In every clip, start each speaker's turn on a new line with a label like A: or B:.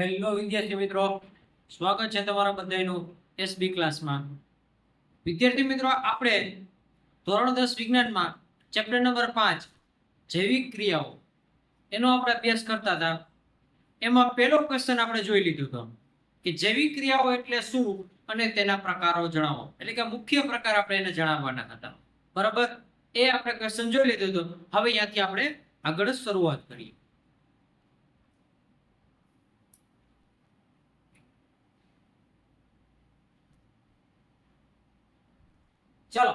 A: Hello વિદ્યાર્થી મિત્રો. સ્વાગત છે તમારા બધાનું એસબી ક્લાસમાં વિદ્યાર્થી મિત્રો, આપણે ધોરણ દસ વિજ્ઞાનમાં ચેપ્ટર નંબર પાંચ, જૈવિક ક્રિયાઓ એનો આપણે અભ્યાસ કરતા હતા. એમાં પહેલો ક્વેશ્ચન આપણે જોઈ લીધું હતો કે જૈવિક ક્રિયાઓ એટલે શું અને તેના પ્રકારો જણાવો. એટલે કે મુખ્ય પ્રકાર આપણે એને જણાવવાના હતા. બરાબર? એ આપણે ક્વેશ્ચન જોઈ લીધું હતું. હવે અહીંયાથી આપણે આગળ શરૂઆત કરીએ. ચાલો,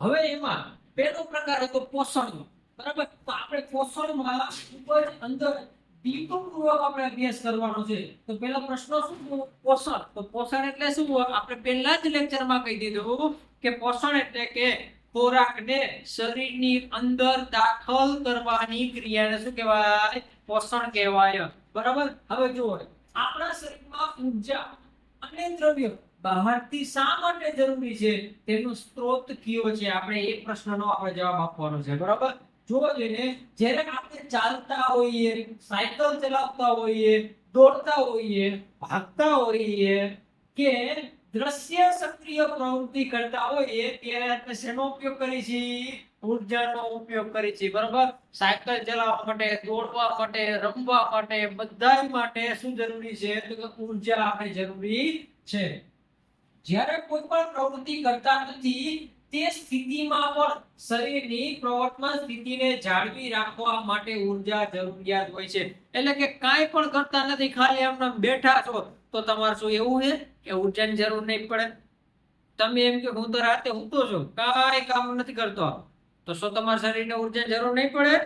A: હવે એમાં પહેલો પ્રકાર હતો પોષણનો. બરાબર? તો આપણે પોષણમાં ઉપર અંદર ડીપપૂર્વક આપણે અભ્યાસ કરવાનો છે. તો પહેલો પ્રશ્ન શું પોષણ. તો પોષણ એટલે શું આપણે પહેલા જ લેક્ચરમાં કહી દીધું કે પોષણ એટલે કે ખોરાકને શરીરની અંદર દાખલ કરવાની ક્રિયાને શું કહેવાય? પોષણ કહેવાય. બરાબર? હવે જુઓ, આપણા શરીરમાં ઊર્જા અને દ્રવ્ય બહારથી શા માટે જરૂરી છે? તેનો સ્ત્રોત કયો છે? આપણે એ પ્રશ્નનો આપણે જવાબ આપવાનો છે, બરાબર? જોવો જોઈએ જ્યારે આપણે ચાલતા હોઈએ, સાયકલ ચલાવતા હોઈએ, દોડતા હોઈએ, ભાગતા હોઈએ કે દ્રશ્ય સક્રિય પ્રવૃત્તિ કરતા હોઈએ, ત્યારે આપણે શેનો ઉપયોગ કરીએ છીએ? ઉર્જાનો ઉપયોગ કરીએ છીએ, બરાબર? સાયકલ ચલાવવા માટે, દોડવા માટે, રમવા માટે બધા માટે શું જરૂરી છે? તો કે ઊર્જા આપણે જરૂરી છે. જ્યારે કોઈ પણ પ્રવૃત્તિ કરતા નથી, તે સ્થિતિમાં પણ શરીરની પ્રવર્તમાન સ્થિતિને જાળવી રાખવા માટે ઊર્જા જરૂરિયાત હોય છે. એટલે કે કાંઈ પણ કરતા નથી, ખાલી આમ નામ બેઠા છો, તો તમારે શું એવું છે કે ઊર્જાની જરૂર નહીં પડે? તમે એમ કે હું તો રાતે ઊંઘતો છું, કાંઈ કામ નથી કરતો. તો શું તમારા શરીરને ઉર્જાની જરૂર નહીં પડે?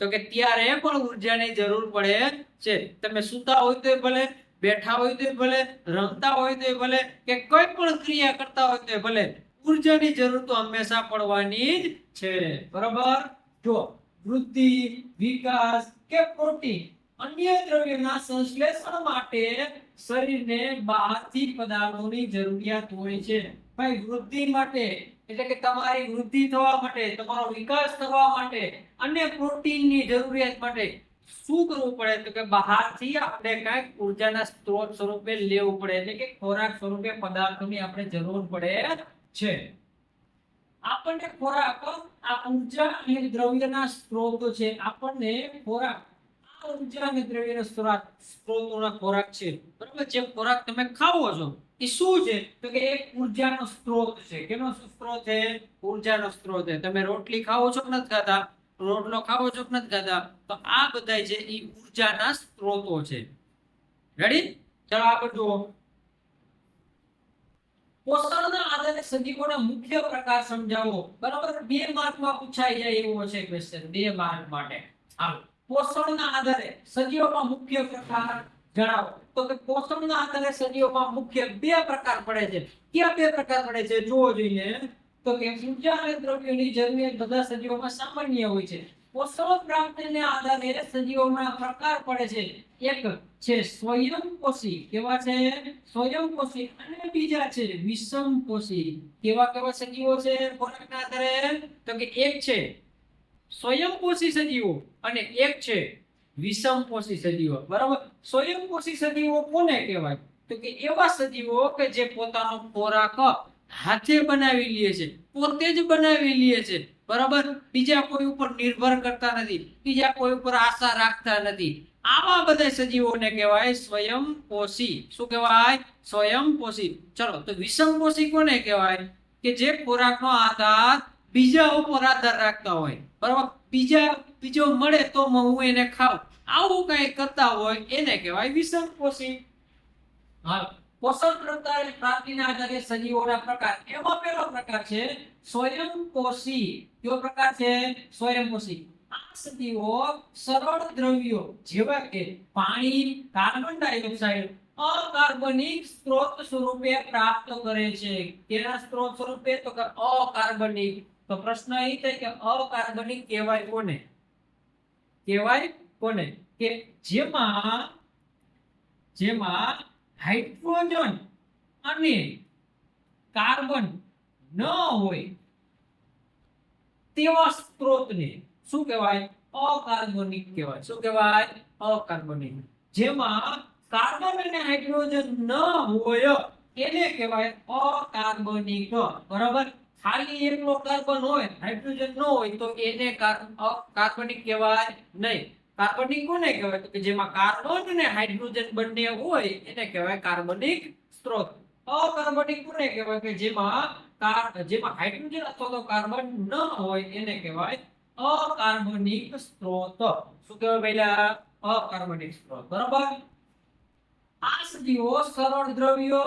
A: તો કે ત્યારે પણ ઉર્જાની જરૂર પડે છે. તમે સૂતા હોય તો ભલે બેઠા હોય તો ભલે, રમતા હોય તો ભલે કે કોઈ પણ ક્રિયા કરતા હોય તો ભલે, ઉર્જાની જરૂર તો હંમેશા પડવાની જ છે. બરોબર? જો, વૃદ્ધિ, વિકાસ કે પ્રોટીન અન્ય દ્રવ્યોના સંશ્લેષણ માટે શરીરને બહારથી પદાર્થોની જરૂરિયાત હોય છે. ભાઈ, વૃદ્ધિ માટે, એટલે કે તમારી વૃદ્ધિ થવા માટે, તમારો વિકાસ થવા માટે અને પ્રોટીનની જરૂરિયાત માટે શું કરવું પડે? તો કે બહારથી આપણે કંઈક ઉર્જાના સ્ત્રોત સ્વરૂપે લેવું પડે એટલે કે ખોરાક સ્વરૂપે પદાર્થોની આપણે જરૂર પડે છે. આપણને ખોરાક, આ ઊર્જા અને દ્રવ્યના સ્ત્રોતો છે. આપણને ખોરાક, આ ઊર્જા અને દ્રવ્યના સ્ત્રોત, સ્ત્રોતોના ખોરાક છે. બરાબર? જે ખોરાક તમે ખાવો છો, એ શું છે? તો કે એક ઉર્જાનો સ્ત્રોત છે. કેનો સ્ત્રોત છે? ઉર્જાનો સ્ત્રોત છે. તમે રોટલી ખાવો છો નથી ખાતા? રોટલો ખાવો છો નથી ખાતા. તો આ બધા છે એ ઉર્જાના સ્ત્રોતો છે. રેડી ચલો આગળ જુઓ. પોષણના આધારે સજીવોના મુખ્ય પ્રકાર સમજાવો. બરાબર? બે માર્કમાં પૂછાઈ જાય એવો છે ક્વેશ્ચન બે માર્ક માટે. હાલો. પોષણના આધારે સજીવોમાં મુખ્ય પ્રકાર જણાવો. તો કે પોષણના આધારે સજીવોમાં મુખ્ય બે પ્રકાર પડે છે. કયા બે પ્રકાર પડે છે? જોવો જોઈએ. તો કે ઊર્જા અને દ્રવ્યોની જરૂરિયાત બધા સજીવોમાં સામાન્ય હોય છે. પોષણ પ્રાપ્તિને આધારે સજીવોમાં પ્રકાર પડે છે. એક છે સ્વયંપોષી કેવા છે? સ્વયંપોષી અને બીજા છે વિષમપોષી કેવા કેવા સજીવો છે? ખોરાકના આધારે? તો કે એક છે સ્વયંપોષી સજીવો અને એક છે વિષમપોષી સજીવો. બરાબર? સ્વયંપોષી સજીવો કોને કહેવાય? તો કે એવા સજીવો કે જે પોતાનો ખોરાક હાથે બનાવી લે છે, પોતે જ બનાવી લે છે. બરાબર? બીજા કોઈ ઉપર નિર્ભર કરતા નથી, બીજા કોઈ ઉપર આશા રાખતા નથી. આવા બધા સજીવોને કહેવાય સ્વયંપોષી શું કહેવાય? સ્વયંપોષી ચલો, તો વિષમપોષી કોને કહેવાય? કે જે ખોરાકનો આધાર બીજા ઉપર આધાર રાખતા હોય. બરાબર? બીજા, બીજો મળે તો હું એને ખાઉં. આવું કઈ કરતા હોય, એને કહેવાય વિષમપોષી હા. પોષણ પ્રકાર પ્રાપ્તિના આધારે સજીવોના પ્રકાર. એમાં પહેલો પ્રકાર છે સ્વયંપોષી કયો પ્રકાર છે? સ્વયંપોષી આ સજીવો સરળ દ્રવ્યો જેવા કે પાણી, કાર્બન ડાયોક્સાઇડ, અકાર્બનિક સ્ત્રોત સ્વરૂપે પ્રાપ્ત કરે છે. તેના સ્ત્રોત સ્વરૂપે? તો કે અકાર્બનિક. તો પ્રશ્ન એ થાય કે અકાર્બનિક કહેવાય કોને? કહેવાય કોને? કે જેમાં જેમાં હાઇડ્રોજન અને કાર્બન ન હોય તેવા સ્ત્રોતને શું કહેવાય? અકાર્બનિક કહેવાય. શું કહેવાય? અકાર્બનિક. જેમાં કાર્બન અને હાઇડ્રોજન ન હોય એને કહેવાય અકાર્બનિક. બરાબર? ખાલી એકલો કાર્બન હોય, હાઇડ્રોજન ન હોય તો એને કાર- અકાર્બનિક કહેવાય નહીં. કાર્બનિક કોને કહેવાય? કે જેમાં કાર્બન અને હાઇડ્રોજન બંને હોય, એને કહેવાય કાર્બનિક સ્ત્રોત. અકાર્બનિક કોને કહેવાય? કે જેમાં જેમાં હાઇડ્રોજન અથવા તો કાર્બન ન હોય, એને કહેવાય અકાર્બનિક સ્ત્રોત. શું કહેવાય પહેલા? અકાર્બનિક સ્ત્રોત. બરાબર? આ સજીવો સરળ દ્રવ્યો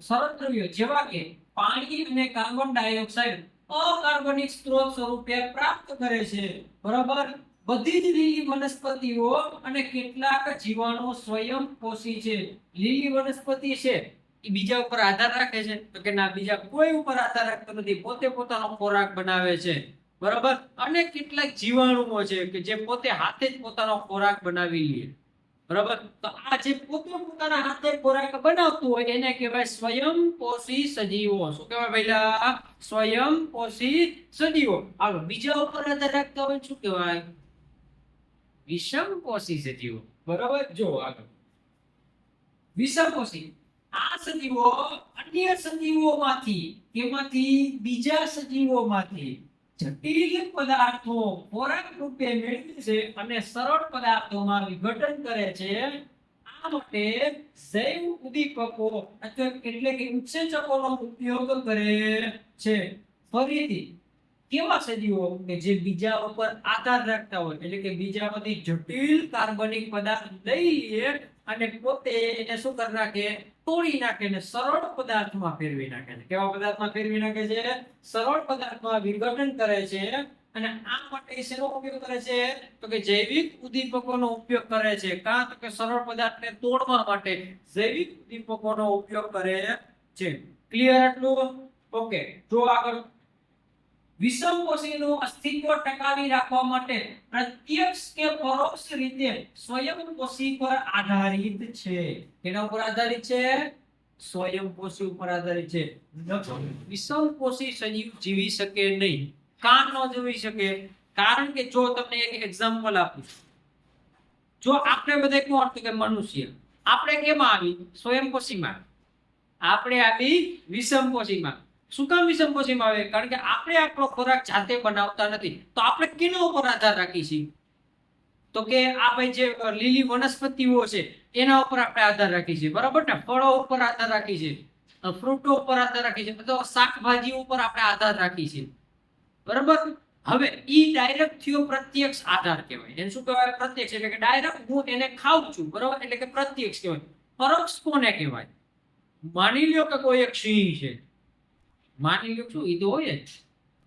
A: સરળ દ્રવ્યો જેવા કે પાણી અને કાર્બન ડાયોક્સાઇડ અકાર્બનિક સ્ત્રોત સ્વરૂપે પ્રાપ્ત કરે છે. બરાબર? બધી જ લીલી વનસ્પતિઓ અને કેટલાક જીવાણુ સ્વયં પોષી છે. લીલી વનસ્પતિ છે, એ બીજા ઉપર આધાર રાખે છે. તો કે ના, બીજા કોઈ ઉપર આધાર રાખતો નથી. પોતે પોતાનો ખોરાક બનાવે છે. બરાબર? અને કેટલાક જીવાણુઓ છે કે જે પોતે હાથે જ પોતાનો ખોરાક બનાવી લે. બરાબર? તો આ જે પોતે પોતાના હાથે ખોરાક બનાવતું હોય, એને કહેવાય સ્વયં પોષી સજીવો. શું કહેવાય પહેલા? સ્વયં પોષી સજીવો. હાલો, બીજા ઉપર આધાર રાખતા હોય શું કહેવાય? વિષમ પોષી સજીવો બરાબર? જો આગળ. વિષમપોષી આ સજીવો અન્ય સજીવોમાંથી, તેમાંથી બીજા સજીવોમાંથી જટિલ પદાર્થો ખોરાક રૂપે મેળવે છે અને સરળ પદાર્થોમાં વિઘટન કરે છે. આ માટે જૈવ ઉદ્દીપકો એટલે કે ઉત્સેચકોનો ઉપયોગ કરે છે. ફરીથી કેવા સજીવો કે જે બીજા ઉપર આકાર રાખતા હોય? એટલે કે બીજામાંથી જટિલ કાર્બનિક પદાર્થ લઈએ અને પોતે એને શું કરી નાખે? તોડી નાખે ને સરળ પદાર્થમાં ફેરવી નાખે છે. કેવા પદાર્થમાં ફેરવી નાખે છે? સરળ પદાર્થમાં વિઘટન કરે છે અને આ માટે શેનો ઉપયોગ કરે છે? તો કે જૈવિક ઉદ્દીપકોનો ઉપયોગ કરે છે. કાં તો કે સરળ પદાર્થને તોડવા માટે જૈવિક ઉદ્દીપકોનો ઉપયોગ કરે છે. ક્લિયર આટલું? ઓકે જો આગળ વિષમ પોષીનું અસ્તિત્વ ટકાવી રાખવા માટે પ્રત્યક્ષ કે પરોક્ષ રીતે સ્વયંપોષી પર આધારિત છે. કેના ઉપર આધારિત છે? સ્વયંપોષી ઉપર આધારિત છે. વિષમકોષી સજીવ જીવી શકે નહીં. કાં ન જીવી શકે? કારણ કે જો તમને એક એક્ઝામ્પલ આપું જો આપણે બધા કોણ હતું કે મનુષ્ય. આપણે કેમાં આવી? સ્વયંપોષીમાં આપણે આવી વિષમ પોષીમાં શું કામ પોષીમાં આવે કારણ કે આપણે આપણો ખોરાક જાતે બનાવતા નથી. તો આપણે કેના ઉપર આધાર રાખીએ છીએ તો કે આ ભાઈ જે લીલી વનસ્પતિઓ છે, એના ઉપર આપણે આધાર રાખીએ છીએ બરાબર ને? ફળો ઉપર આધાર રાખીએ છીએ ફ્રૂટો ઉપર આધાર રાખીએ છીએ અથવા શાકભાજી ઉપર આપણે આધાર રાખીએ છીએ બરાબર? હવે ઈ ડાયરેક્ટ થયો પ્રત્યક્ષ આધાર કહેવાય. એને શું કહેવાય? પ્રત્યક્ષ. એટલે કે ડાયરેક્ટ હું એને ખાઉં છું. બરાબર? એટલે કે પ્રત્યક્ષ કહેવાય. પરોક્ષ કોને કહેવાય? માની લ્યો કે કોઈ એક સિંહ છે. માની લ્યો શું ઈ તો હોય જ.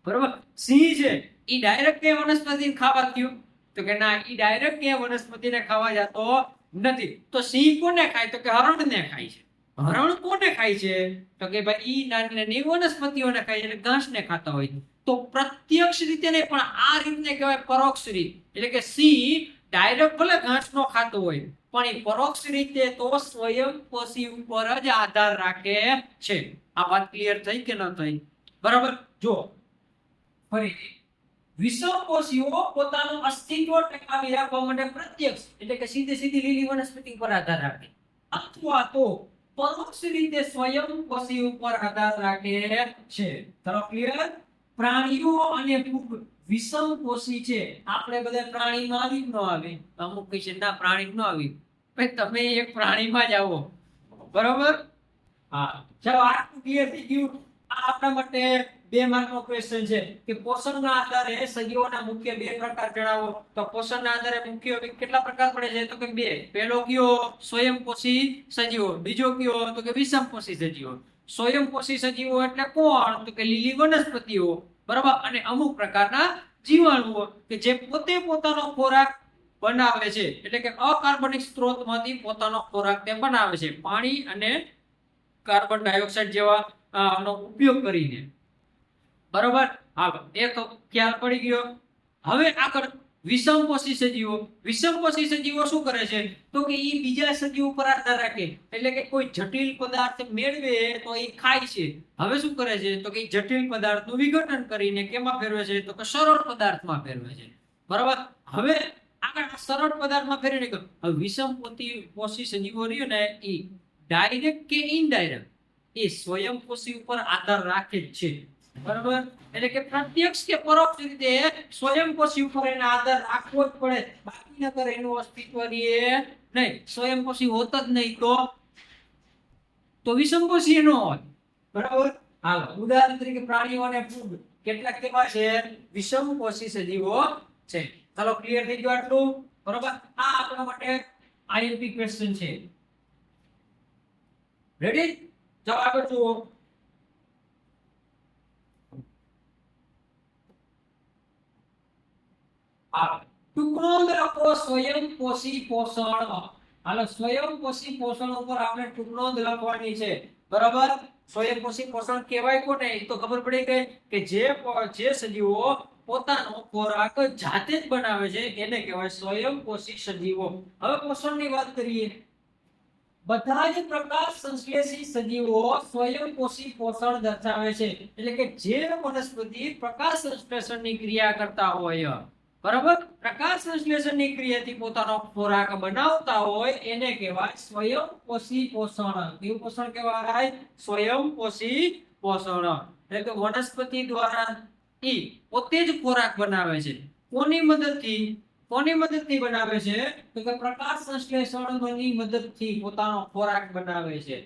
A: બરાબર? સિંહ છે. ઈ ડાયરેક્ટ કે વનસ્પતિ ખાવા ગયો? તો કે ના ઈ ડાયરેક્ટ કે વનસ્પતિને ખાવા જતો નથી. તો સિંહ કોને ખાય? તો કે હરણને ખાય છે. હરણ કોને ખાય છે? તો કે ભાઈ ઈ નાની નાની વનસ્પતિઓને ખાય છે એટલે ઘાસને ખાતા હોય તો પ્રત્યક્ષ રીતે નહીં પણ આ રીતને કહેવાય પરોક્ષ રીત. એટલે કે સિંહ ડાયરેક્ટ ભલે ઘાસનો ખાતો હોય પણ એ પરોક્ષ રીતે તો સ્વયં પોષી ઉપર જ આધાર રાખે છે. આ વાત ક્લિયર થઈ કે ન થઈ? બરાબર? જો, ફરીથી વિષમપોષીઓ પોતાનું અસ્તિત્વ ટકાવી રાખવા માટે પ્રત્યક્ષ, એટલે કે સીધી સીધી લીલી વનસ્પતિ પર આધાર રાખે. અથવા તો પરોક્ષ રીતે સ્વયંકોશી ઉપર આધાર રાખે છે. તરફ ક્લિયર પ્રાણીઓ અને ફૂગ વિષમપોષી છે. આપણે બધા પ્રાણીમાં આવી ન આવી. અમુક કહેશે, ના, પ્રાણી ન આવી. તમે એક પ્રાણીમાં જ આવો. બરોબર? હા. ચાલો, આટલું ક્લિયર થઈ ગયું. આ આપણા માટે બે માર્કનો ક્વેશ્ચન છે કે પોષણના આધારે સજીવોના મુખ્ય બે પ્રકાર જણાવો. તો પોષણના આધારે મુખ્ય કેટલા પ્રકાર પડે છે? તો કે બે. પહેલો કયો? સ્વયંપોષી સજીવો. બીજો કયો? તો કે વિષમપોષી સજીવો. સ્વયંપોષી સજીવો એટલે કોણ? તો કે લીલી વનસ્પતિઓ. બરાબર? અને અમુક પ્રકારના જીવાણુઓ કે જે પોતે પોતાનો ખોરાક બનાવે છે. એટલે કે અકાર્બનિક સ્ત્રોતમાંથી પોતાનો ખોરાક તે બનાવે છે. પાણી અને કાર્બન ડાયોક્સાઇડ જેવા અ, ઉપયોગ કરીને. બરોબર? હા એ તો ખ્યાલ પડી ગયો. હવે આગળ વિષમપોષી સજીવો. વિષમપોષી સજીવો શું કરે છે? તો કે એ બીજા સજીવો પર આધાર રાખે. એટલે કે કોઈ જટિલ પદાર્થ મેળવે તો એ ખાય છે. હવે શું કરે છે? તો કે જટિલ પદાર્થનું વિઘટન કરીને કેમાં ફેરવે છે? તો કે સરળ પદાર્થમાં ફેરવે છે. બરાબર? હવે આગળ સરળ પદાર્થમાં ફેરવી નાખ્યો. હવે વિષમ પોષી સજીવો રહ્યો ને એ ડાયરેક્ટ કે ઇનડાયરેક્ટ એ સ્વયંપોષી ઉપર આધાર રાખે જ છે. બરાબર? એટલે કે પ્રત્યક્ષ કે પરોક્ષ રીતે સ્વયંપોષી ઉપર એને આધાર રાખવો જ પડે. બાકી નકર એનું અસ્તિત્વ રહીએ નહીં. સ્વયંપોષી હોત જ નહીં તો. તો વિષમપોષી ન હોય. બરાબર? હાલો. ઉદાહરણ તરીકે પ્રાણીઓને ફૂગ. કેટલાક કેવા છે? વિષમપોષી સજીવો છે ચાલો ક્લિયર થઈ ગયું આટલું? બરોબર? આ આપણા માટે આઈએમપી ક્વેશ્ચન છે. રેડી ચાલો આગળ જુઓ પોષણ પોષણ આપણે ટૂંકનો લખવાની છે બરાબર સ્વયંપોષી પોષણ કહેવાય કોને એ તો ખબર પડી કે જે સજીવો પોતાનો ખોરાક જાતે જ બનાવે છે એને કહેવાય સ્વયંપોષી સજીવો હવે પોષણની વાત કરીએ બધા જ પ્રકાશ સંશ્લેષી સજીવો સ્વયંપોષી પોષણ દર્શાવે છે. એટલે કે જે વનસ્પતિ પ્રકાશ સંશ્લેષણની ક્રિયા કરતા હોય, બરાબર? પ્રકાશ સંશ્લેષણની ક્રિયાથી પોતાનો ખોરાક બનાવતા હોય, એને કહેવાય સ્વયંપોષી પોષણ. કેવું પોષણ કહેવાય? સ્વયંપોષી પોષણ. એટલે કે વનસ્પતિ દ્વારા ઈ પોતે જ ખોરાક બનાવે છે. કોની મદદથી? કોની મદદથી બનાવે છે? તો કે પ્રકાશ સંશ્લેષણની મદદથી પોતાનો ખોરાક બનાવે છે?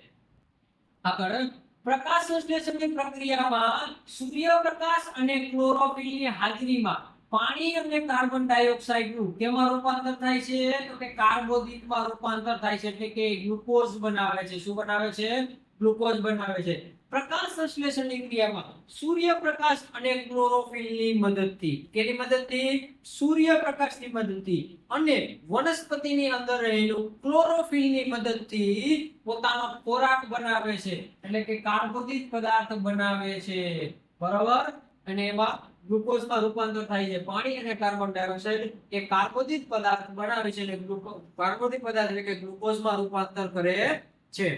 A: આગળ, પ્રકાશ સંશ્લેષણની પ્રક્રિયામાં સૂર્યપ્રકાશ અને ક્લોરોફિલની હાજરીમાં પાણી અને કાર્બન ડાયોક્સાઇડનું કેમાં રૂપાંતર થાય છે? તો કે કાર્બોદિતમાં રૂપાંતર થાય છે, એટલે કે ગ્લુકોઝ બનાવે છે. શું બનાવે છે? ગ્લુકોઝ બનાવે છે. પ્રકાશ સંશ્લેષણની ક્રિયામાં સૂર્યપ્રકાશ અને ક્લોરોફિલની મદદથી, કેની મદદથી? સૂર્યપ્રકાશની મદદથી. અને વનસ્પતિની અંદર રહેલું ક્લોરોફિલની મદદથી પોતાનો ખોરાક બનાવે છે. એટલે કે કાર્બોદિત પદાર્થ બનાવે છે. બરાબર? અને એમાં ગ્લુકોઝમાં રૂપાંતર થાય છે. પાણી અને કાર્બન ડાયોક્સાઇડ એ કાર્બોદિત પદાર્થ બનાવે છે અને કાર્બોદિત પદાર્થ એટલે કે ગ્લુકોઝમાં રૂપાંતર કરે છે.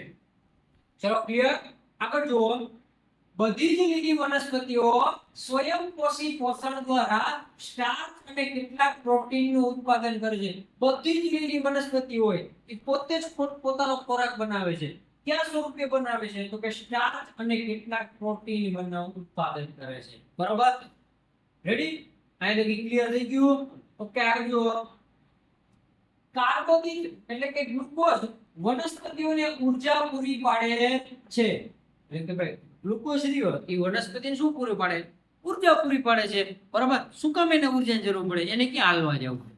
A: ચલો ક્લિયર આગળ જુઓ. બધી જ લીલી વનસ્પતિઓ સ્વયંપોષી પોષણ દ્વારા સ્ટાર્ચ અને કેટલાક પ્રોટીનનું ઉત્પાદન કરે છે. બધી જ લીલી વનસ્પતિ હોય એ પોતે જ પોતાનો ખોરાક બનાવે છે. ક્યાં સ્વરૂપે બનાવે છે? તો કે સ્ટાર્ચ અને કેટલાક પ્રોટીન બનાવ ઉત્પાદન કરે છે. બરાબર? રેડી અહીં લગી ક્લિયર થઈ ગયું? ઓકે આગળ જુઓ. કાર્બોદિત એટલે કે ગ્લુકોઝ વનસ્પતિઓને ઊર્જા પૂરી પાડે છે. એ વનસ્પતિને શું પૂરી પાડે? ઊર્જા પૂરી પાડે છે. બરાબર? શું કામ એને ઉર્જાની જરૂર પડે? એને ક્યાં હાલવા જવું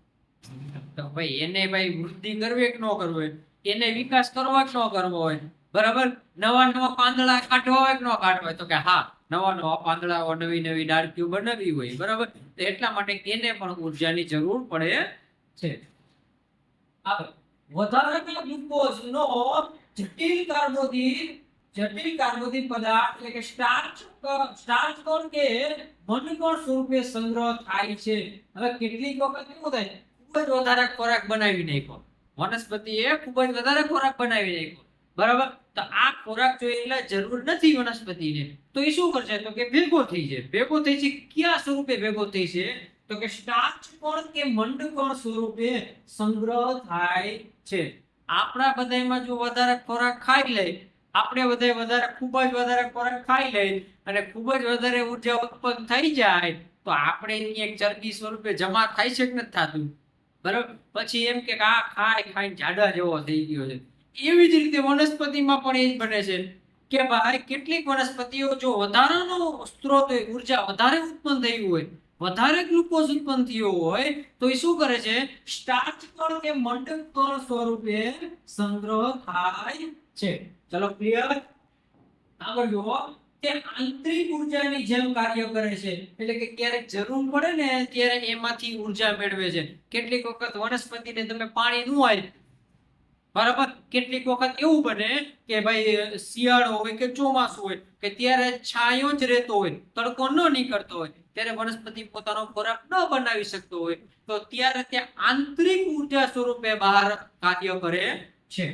A: તો ભાઈ, એને ભાઈ વૃદ્ધિ કરવી કે ન કરવી હોય? એને વિકાસ કરવો કે ન કરવો હોય? બરાબર? નવા નવા પાંદડા કાઢવા હોય કે ન કાઢવા હોય? તો કે હા નવા નવા પાંદડાઓ નવી નવી ડાળખીઓ બનાવી હોય. બરાબર? એટલા માટે એને પણ ઉર્જાની જરૂર પડે છે. આગળ વધારાના ગ્લુકોઝનો જટિલ કાર્બોદિત જટિલ કાર્બોદિત પદાર્થ એટલે કે સ્ટાર્ચ સ્ટાર્ચ કોણ કે મનકોણ સ્વરૂપે સંગ્રહ થાય છે. હવે કેટલીક વખત કેવું થાય? ખૂબ જ વધારે ખોરાક બનાવી નાખ્યો. વનસ્પતિએ ખૂબ જ વધારે ખોરાક બનાવી નાખ્યો. બરાબર? તો આ ખોરાક જો એટલે જરૂર નથી વનસ્પતિને, તો એ શું કરશે? તો કે ભેગો થઈ છે ભેગો થઈ છે, કયા સ્વરૂપે ભેગો થઈ છે? તો કે સ્ટાર્ચ કોણ કે મંડકોણ સ્વરૂપે સંગ્રહ થાય છે? આપણા બધાયમાં જો વધારે ખોરાક ખાઈ લે આપણે બધા વધારે ખૂબ જ વધારે ખોરાક ખાઈ લે અને ખૂબ જ વધારે ઊર્જા ઉત્પન્ન થઈ જાય, તો આપણે એની એક ચરબી સ્વરૂપે જમા થાય છે કે નથી થતું? બરાબર? પછી એમ કે આ ખાઈ ખાઈને જાડા જેવો થઈ ગયો છે. એવી જ રીતે વનસ્પતિમાં પણ એ જ બને છે કે ભાઈ કેટલીક વનસ્પતિઓ જો વધારાનો સ્ત્રોત હોય, ઊર્જા વધારે ઉત્પન્ન થયું હોય વધારે ગ્લુકોઝ ઉત્પન્ન હોય, તો એ શું કરે છે? સ્ટાર્ચ કણ કે મંડક કણ સ્વરૂપે સંગ્રહ થાય છે. ચલો ક્લિયર આગળ જુઓ. તે આંતરિક ઉર્જાની જેમ કાર્ય કરે છે. એટલે કે ક્યારેક જરૂર પડે ને ત્યારે એમાંથી ઊર્જા મેળવે છે. કેટલીક વખત વનસ્પતિને તમે પાણી ન હોય, બરાબર? કેટલીક વખત એવું બને કે ભાઈ, શિયાળો હોય કે ચોમાસું હોય, કે ત્યારે છાંયો જ રહેતો હોય, તડકો ન નીકળતો હોય. ત્યારે વનસ્પતિ પોતાનો ખોરાક ન બનાવી શકતો હોય, તો ત્યારે ત્યાં આંતરિક ઊર્જા સ્વરૂપે બહાર કાર્ય કરે છે.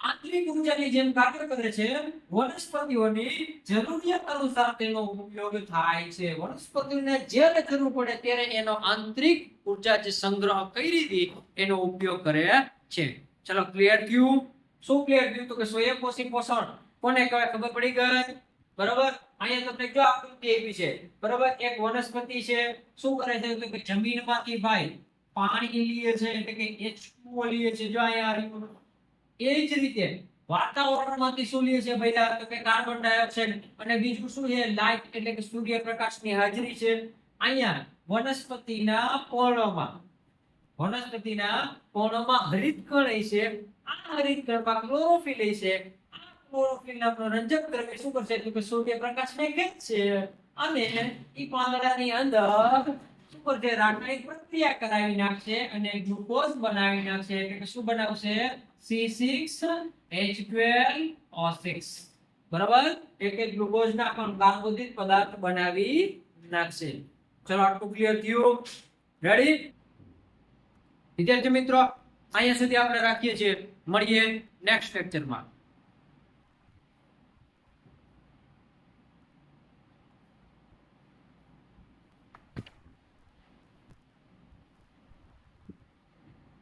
A: આંતરિક ઉર્જાની જેમ કાર્ય કરે છે, વનસ્પતિઓની જરૂરિયાત અનુસાર તેનો ઉપયોગ થાય છે. વનસ્પતિને જ્યારે જરૂર પડે ત્યારે એનો આંતરિક ઊર્જા જે સંગ્રહ કરી હતી એનો ઉપયોગ કરે છે. ચલો ક્લિયર થયું? શું ક્લિયર થયું? તો કે સ્વયંપોષી પોષણ. કોને કહેવાય? ખબર પડી ગઈ? બરાબર? અહીંયા તમને જો આકૃતિ આપી છે, બરાબર? એક વનસ્પતિ છે, શું કરે છે? એટલે કે જમીનમાંથી ભાઈ પાણી લીએ છે, એટલે કે H2O લીએ છે. જો અહીંયા. એ જ રીતે વાતાવરણમાંથી શું લે છે ભાઈ? તો કે કાર્બન ડાયોક્સાઇડ અને બીજું શું છે? લાઇટ એટલે કે સૂર્યપ્રકાશની હાજરી છે. અહીંયા વનસ્પતિના પર્ણમાં વનસ્પતિના પર્ણમાં હરિતકણ છે. આ હરિતકણમાં ક્લોરોફિલ છે. ક્લોરોફિલ નામનો રંજક દ્રવ્ય શું કરશે? તો કે સૂર્યપ્રકાશને ખેંચશે અને ઈ પાંદડાની અંદર શું કરશે? રાસાયણિક પ્રક્રિયા કરાવી નાખશે અને ગ્લુકોઝ બનાવી નાખશે. એટલે કે શું બનાવશે? C6H12O6 બરાબર? એક એક ગ્લુકોઝના પણ કાર્બોદિત પદાર્થ બનાવી નાખશે. ચલો, આટલું ક્લિયર થયું. રેડી વિદ્યાર્થી મિત્રો, અહીંયા સુધી આપણે રાખીએ છીએ. મળીએ નેક્સ્ટ લેક્ચરમાં